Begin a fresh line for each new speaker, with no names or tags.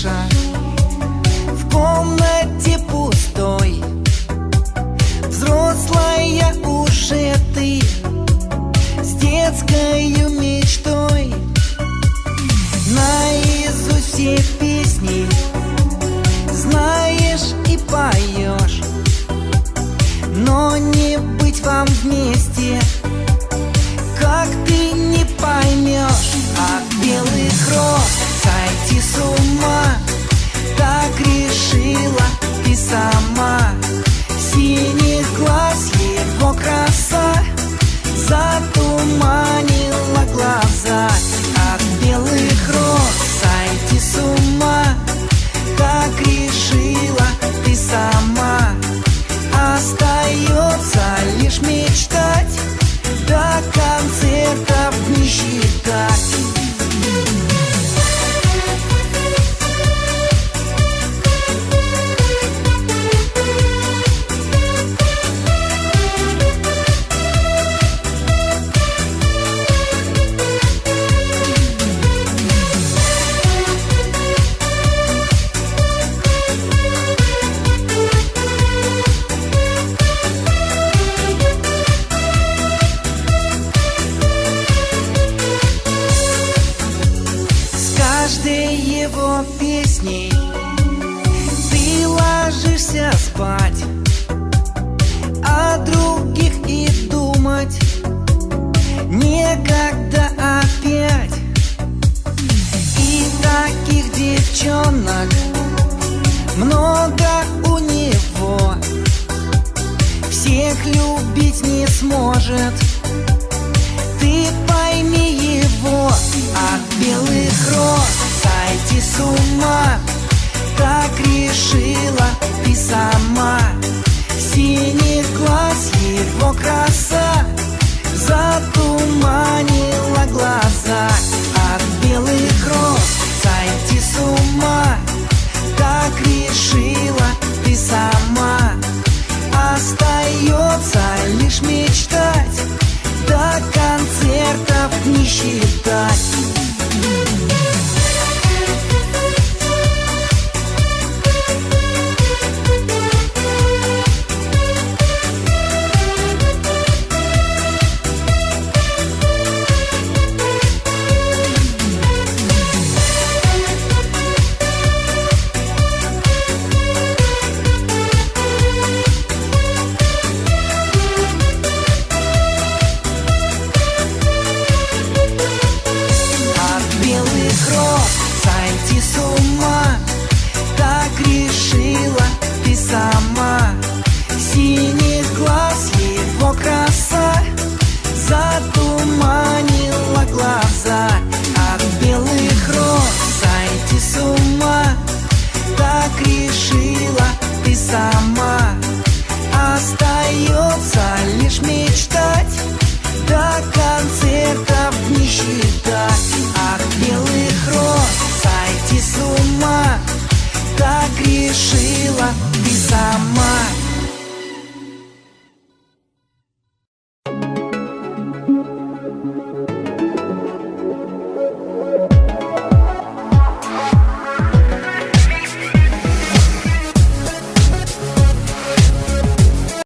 sunshine. песни. Ты ложишься спать О других и думать Некогда опять. И таких девчонок Много у него. Всех любить не сможет. Ты пойми его от белых роз сойти с ума решила ты сама. Синий глаз его краса Затуманила глаза. От белых роз сойти с ума. Так решила ты сама. Остается лишь мечтать До концертов не считать. от белых роз. Сойти с ума, так решила ты сама.